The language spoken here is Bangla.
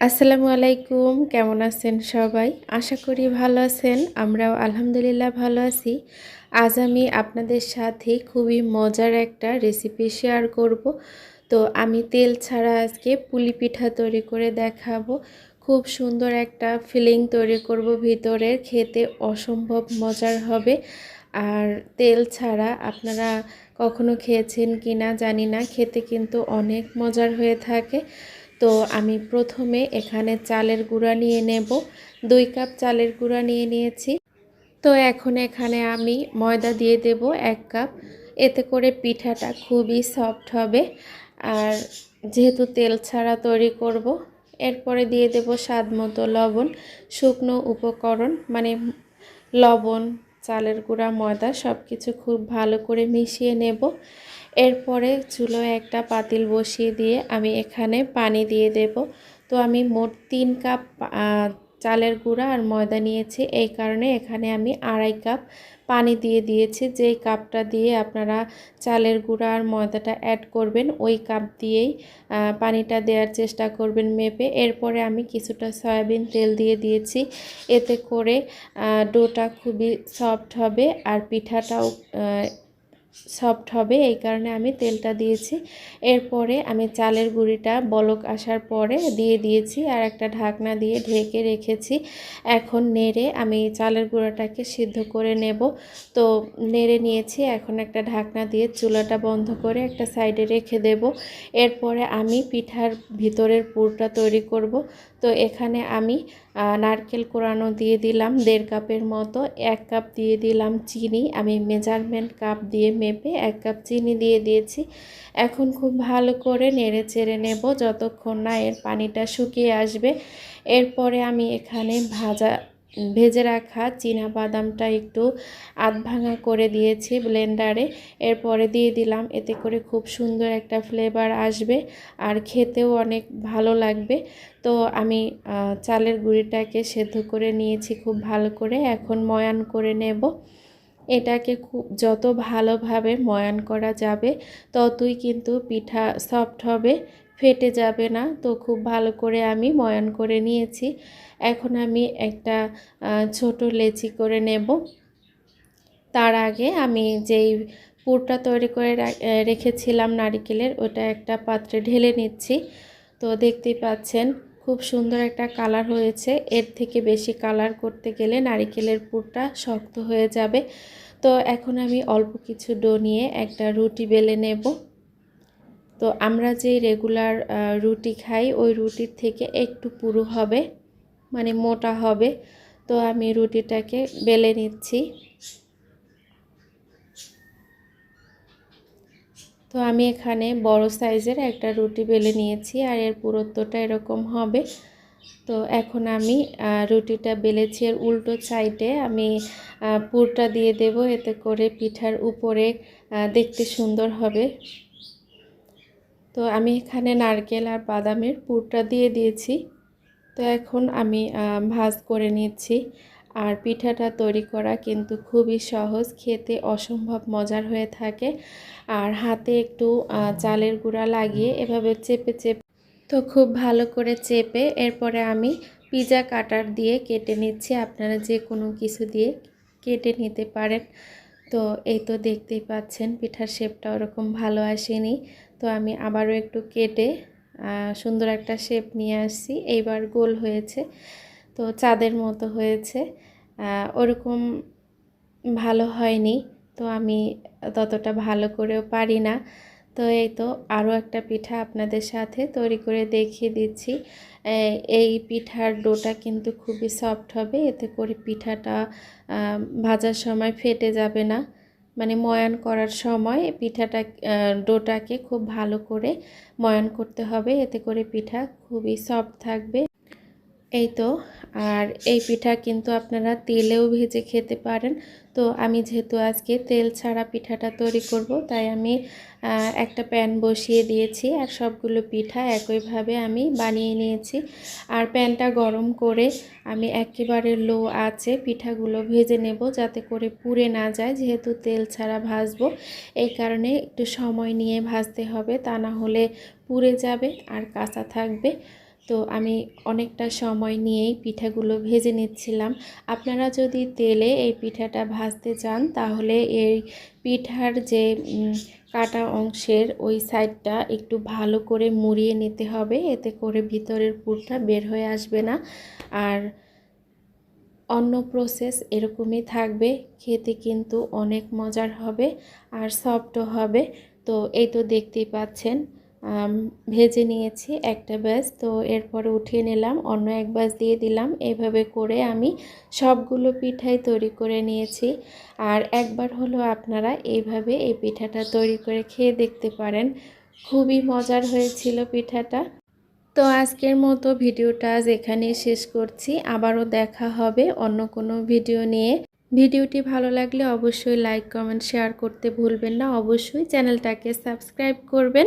আসসালামু আলাইকুম, কেমন আছেন সবাই? আশা করি ভালো আছেন, আমরাও আলহামদুলিল্লাহ ভালো আছি। আজ আমি আপনাদের সাথে খুবই মজার একটা রেসিপি শেয়ার করব। তো আমি তেল ছাড়া আজকে পুলি পিঠা তৈরি করে দেখাবো। খুব সুন্দর একটা ফিলিং তৈরি করব ভিতরের খেতে অসম্ভব মজার হবে। আর তেল ছাড়া আপনারা কখনো খেয়েছেন কি না জানি না, খেতে কিন্তু অনেক মজার হয়ে থাকে। তো আমি প্রথমে এখানে চালের গুঁড়া নিয়ে নেব। দুই কাপ চালের গুঁড়া নিয়ে নিয়েছি। তো এখন এখানে আমি ময়দা দিয়ে দেব এক কাপ। এতে করে পিঠাটা খুবই সফট হবে। আর যেহেতু তেল ছাড়া তৈরি করব, এরপরে দিয়ে দেব স্বাদ মতো লবণ, শুকনো উপকরণ মানে লবণ, চালের গুঁড়া, ময়দা সব কিছু খুব ভালো করে মিশিয়ে নেব। এরপরে চুলোয় একটা পাতিল বসিয়ে দিয়ে আমি এখানে পানি দিয়ে দেব। তো আমি মোট তিন কাপ চালের গুঁড়া আর ময়দা নিয়েছি। এই কারণে এখানে আমি আড়াই কাপ পানি দিয়ে দিয়েছি। যেই কাপটা দিয়ে আপনারা চালের গুঁড়া আর ময়দাটা অ্যাড করবেন, ওই কাপ দিয়েই পানিটা দেওয়ার চেষ্টা করবেন মেপে। এরপরে আমি কিছুটা সয়াবিন তেল দিয়ে দিয়েছি। এতে করে ডোটা খুবই সফট হবে আর পিঠাটাও সফট হবে, এই কারণে আমি তেলটা দিয়েছি। এরপরে আমি চালের গুঁড়িটা বলক আসার পরে দিয়ে দিয়েছি আর একটা ঢাকনা দিয়ে ঢেকে রেখেছি। এখন নেড়ে আমি চালের গুঁড়াটাকে সিদ্ধ করে নেব। তো নেড়ে নিয়েছি, এখন একটা ঢাকনা দিয়ে চুলাটা বন্ধ করে একটা সাইডে রেখে দেব। এরপরে আমি পিঠার ভিতরের পুরটা তৈরি করব। তো এখানে আমি নারকেল কোরানো দিয়ে দিলাম দেড় কাপের মতো, এক কাপ দিয়ে দিলাম চিনি। আমি মেজারমেন্ট কাপ দিয়ে মেপে এক কাপ চিনি দিয়ে দিয়েছি। এখন খুব ভালো করে নেড়ে চেড়ে নেব যতক্ষণ না এর পানিটা শুকিয়ে আসবে। এরপরে আমি এখানে ভাজা, ভেজে রাখা চীনা বাদামটা একটু আধ ভাঙা করে দিয়েছি ব্লেন্ডারে। এরপরে দিয়ে দিলাম, এতে করে খুব সুন্দর একটা ফ্লেভার আসবে আর খেতেও অনেক ভালো লাগবে। তো আমি চালের গুঁড়িটাকে সেদ্ধ করে নিয়েছি খুব ভালো করে। এখন ময়ান করে নেব। এটাকে খুব যত ভালোভাবে ময়ান করা যাবে, ততই কিন্তু পিঠা সফট হবে, ফেটে যাবে না। তো খুব ভালো করে আমি ময়ান করে নিয়েছি। এখন আমি একটা ছোট লেচি করে নেব। তার আগে আমি যেই পুরটা তৈরি করে রেখেছিলাম নারিকেলের, ওটা একটা পাত্রে ঢেলে নিচ্ছি। তো দেখতেই পাচ্ছেন খুব সুন্দর একটা কালার হয়েছে। এর থেকে বেশি কালার করতে গেলে নারিকেলের পুরটা শক্ত হয়ে যাবে। তো এখন আমি অল্প কিছু ডো নিয়ে একটা রুটি বেলে নেব। তো আমরা যে রেগুলার রুটি খাই, ওই রুটির থেকে একটু পুরু হবে মানে মোটা হবে। তো আমি রুটিটাকে বেলে নিচ্ছি। তো আমি এখানে বড় সাইজের একটা রুটি বেলে নিয়েছি আর এর পুরুত্বটা এরকম হবে। তো এখন আমি রুটিটা বেলেছি এর উল্টো সাইডে আমি পুরটা দিয়ে দেব, এতে করে পিঠার উপরে দেখতে সুন্দর হবে। তো আমি এখানে নারকেল আর বাদামের পুরটা দিয়ে দিয়েছি। তো এখন আমি ভাজ করে নিচ্ছি। আর পিঠাটা তৈরি করা কিন্তু খুবই সহজ, খেতে অসম্ভব মজার হয়ে থাকে। আর হাতে একটু চালের গুঁড়া লাগিয়ে এভাবে চেপে চেপে তো খুব ভালো করে চেপে এরপরে আমি পিজা কাটার দিয়ে কেটে নিচ্ছি। আপনারা যে কোনো কিছু দিয়ে কেটে নিতে পারেন। তো এই তো দেখতেই পাচ্ছেন পিঠার শেপটা ওরকম ভালো আসেনি। তো আমি আবারও একটু কেটে সুন্দর একটা শেপ নিয়ে আসছি। এইবার গোল হয়েছে। তো চাঁদের মতো হয়েছে। ওরকম ভালো হয়নি। তো আমি ততটা ভালো করেও পারি না। তো এই তো আরও একটা পিঠা আপনাদের সাথে তৈরি করে দেখিয়ে দিচ্ছি। এই পিঠার ডোটা কিন্তু খুবই সফট হবে। এতে করে পিঠাটা ভাজার সময় ফেটে যাবে না। মানে ময়ান করার সময় পিঠাটা ডোটাকে খুব ভালো করে ময়ান করতে হবে। এতে করে পিঠা খুবই সফট থাকবে। এই তো, আর এই পিঠা কিন্তু আপনারা তেলেও ভেজে খেতে পারেন। তো আমি যেহেতু আজকে তেল ছাড়া পিঠাটা তৈরি করব, তাই আমি একটা প্যান বসিয়ে দিয়েছি আর সবগুলো পিঠা একইভাবে আমি বানিয়ে নিয়েছি। আর প্যানটা গরম করে আমি একেবারে লো আছে পিঠাগুলো ভেজে নেব যাতে করে পুড়ে না যায়, যেহেতু তেল ছাড়া ভাজবো। এই কারণে একটু সময় নিয়ে ভাজতে হবে, তা না হলে পুড়ে যাবে আর কাঁচা থাকবে। তো আমি অনেকটা সময় নিয়েই পিঠাগুলো ভেজে নিচ্ছিলাম। আপনারা যদি তেলে এই পিঠাটা ভাজতে চান, তাহলে এই পিঠার যে কাটা অংশের ওই সাইডটা একটু ভালো করে মুড়িয়ে নিতে হবে, এতে করে ভিতরের পুরটা বের হয়ে আসবে না। আর অন্য প্রসেস এরকমই থাকবে, খেতে কিন্তু অনেক মজার হবে আর সফটও হবে। তো এই তো দেখতেই পাচ্ছেন ভেজে নিয়েছি একটা ব্যাস। তো এরপরে উঠিয়ে নিলাম, অন্য এক ব্যাস দিয়ে দিলাম। এভাবে করে আমি সবগুলো পিঠাই তৈরি করে নিয়েছি। আর একবার হলো আপনারা এইভাবে এই পিঠাটা তৈরি করে খেয়ে দেখতে পারেন। খুবই মজার হয়েছিল পিঠাটা। তো আজকের মতো ভিডিওটা আজ এখানেই শেষ করছি। আবারও দেখা হবে অন্য কোনো ভিডিও নিয়ে। ভিডিওটি ভালো লাগলে অবশ্যই লাইক, কমেন্ট, শেয়ার করতে ভুলবেন না। অবশ্যই চ্যানেলটাকে সাবস্ক্রাইব করবেন।